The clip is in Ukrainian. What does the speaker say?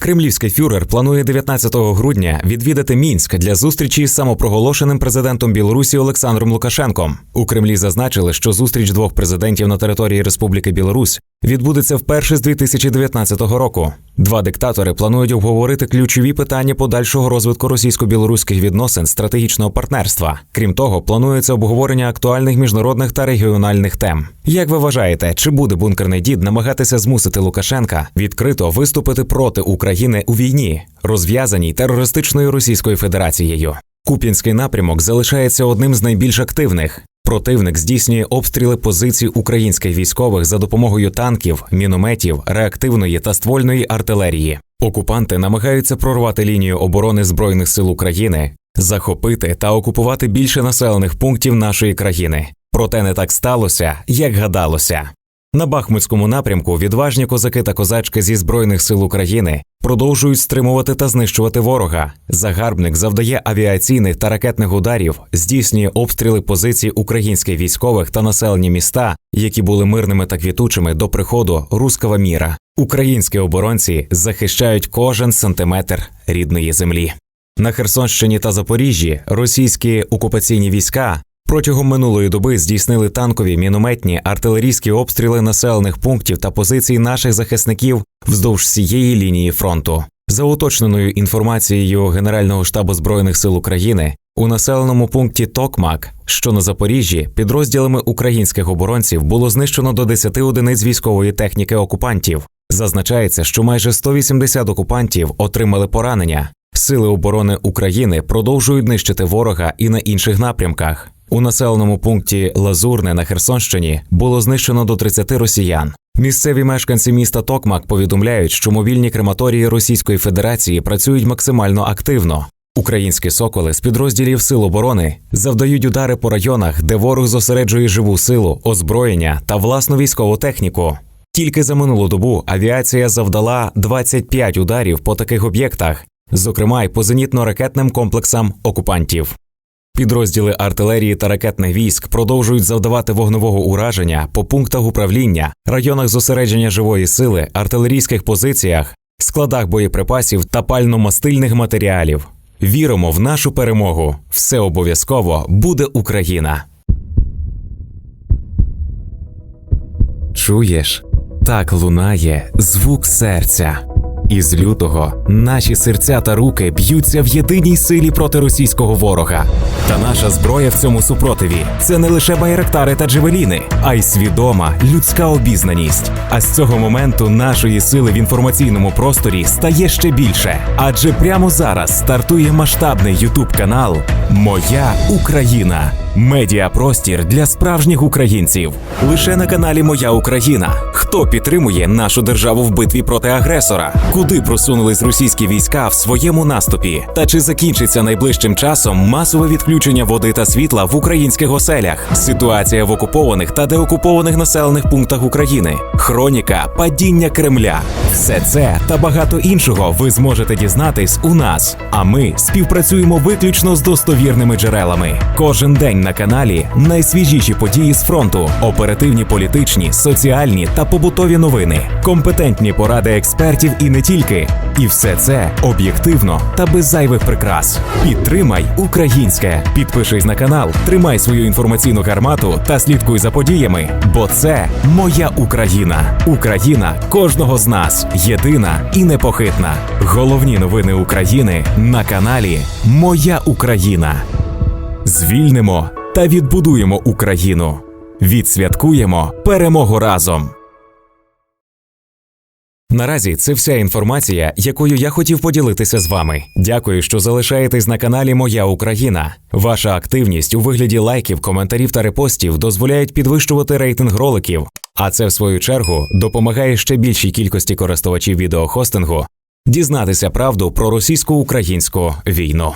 Кремлівський фюрер планує 19 грудня відвідати Мінськ для зустрічі з самопроголошеним президентом Білорусі Олександром Лукашенком. У Кремлі зазначили, що зустріч двох президентів на території Республіки Білорусь відбудеться вперше з 2019 року. Два диктатори планують обговорити ключові питання подальшого розвитку російсько-білоруських відносин стратегічного партнерства. Крім того, планується обговорення актуальних міжнародних та регіональних тем. Як ви вважаєте, чи буде бункерний дід намагатися змусити Лукашенка відкрито виступити проти України у війні, розв'язаній терористичною Російською Федерацією? Куп'янський напрямок залишається одним з найбільш активних. Противник здійснює обстріли позицій українських військових за допомогою танків, мінометів, реактивної та ствольної артилерії. Окупанти намагаються прорвати лінію оборони збройних сил України, захопити та окупувати більше населених пунктів нашої країни. Проте не так сталося, як гадалося. На Бахмутському напрямку відважні козаки та козачки зі збройних сил України продовжують стримувати та знищувати ворога. Загарбник завдає авіаційних та ракетних ударів, здійснює обстріли позицій українських військових та населені міста, які були мирними та квітучими до приходу руского міра. Українські оборонці захищають кожен сантиметр рідної землі. На Херсонщині та Запоріжжі російські окупаційні війська протягом минулої доби здійснили танкові, мінометні, артилерійські обстріли населених пунктів та позицій наших захисників вздовж всієї лінії фронту. За уточненою інформацією Генерального штабу збройних сил України у населеному пункті Токмак, що на Запоріжжі, підрозділами українських оборонців було знищено до 10 одиниць військової техніки окупантів. Зазначається, що майже 180 окупантів отримали поранення. Сили оборони України продовжують нищити ворога і на інших напрямках. У населеному пункті Лазурне на Херсонщині було знищено до 30 росіян. Місцеві мешканці міста Токмак повідомляють, що мобільні крематорії Російської Федерації працюють максимально активно. Українські соколи з підрозділів Сил оборони завдають удари по районах, де ворог зосереджує живу силу, озброєння та власну військову техніку. Тільки за минулу добу авіація завдала 25 ударів по таких об'єктах, зокрема й по зенітно-ракетним комплексам окупантів. Підрозділи артилерії та ракетних військ продовжують завдавати вогневого ураження по пунктах управління, районах зосередження живої сили, артилерійських позиціях, складах боєприпасів та пально-мастильних матеріалів. Віримо в нашу перемогу. Все обов'язково буде Україна. Чуєш? Так лунає звук серця. Із лютого наші серця та руки б'ються в єдиній силі проти російського ворога. Та наша зброя в цьому супротиві це не лише байрактари та джевеліни, а й свідома людська обізнаність. А з цього моменту нашої сили в інформаційному просторі стає ще більше. Адже прямо зараз стартує масштабний ютуб канал Моя Україна. Медіапростір для справжніх українців. Лише на каналі Моя Україна. Хто підтримує нашу державу в битві проти агресора? Куди просунулись російські війська в своєму наступі? Та чи закінчиться найближчим часом масове відключення води та світла в українських оселях? Ситуація в окупованих та деокупованих населених пунктах України, хроніка падіння Кремля. Все це та багато іншого ви зможете дізнатись у нас. А ми співпрацюємо виключно з достовірними джерелами. Кожен день на каналі найсвіжіші події з фронту, оперативні політичні, соціальні та побутові новини, компетентні поради експертів і не тільки. І все це об'єктивно та без зайвих прикрас. Підтримай українське. Підпишись на канал, тримай свою інформаційну гармату та слідкуй за подіями, бо це моя Україна. Україна кожного з нас єдина і непохитна. Головні новини України на каналі Моя Україна. Звільнимо та відбудуємо Україну. Відсвяткуємо перемогу разом. Наразі це вся інформація, якою я хотів поділитися з вами. Дякую, що залишаєтесь на каналі Моя Україна. Ваша активність у вигляді лайків, коментарів та репостів дозволяють підвищувати рейтинг роликів, а це в свою чергу допомагає ще більшій кількості користувачів відеохостингу дізнатися правду про російсько-українську війну.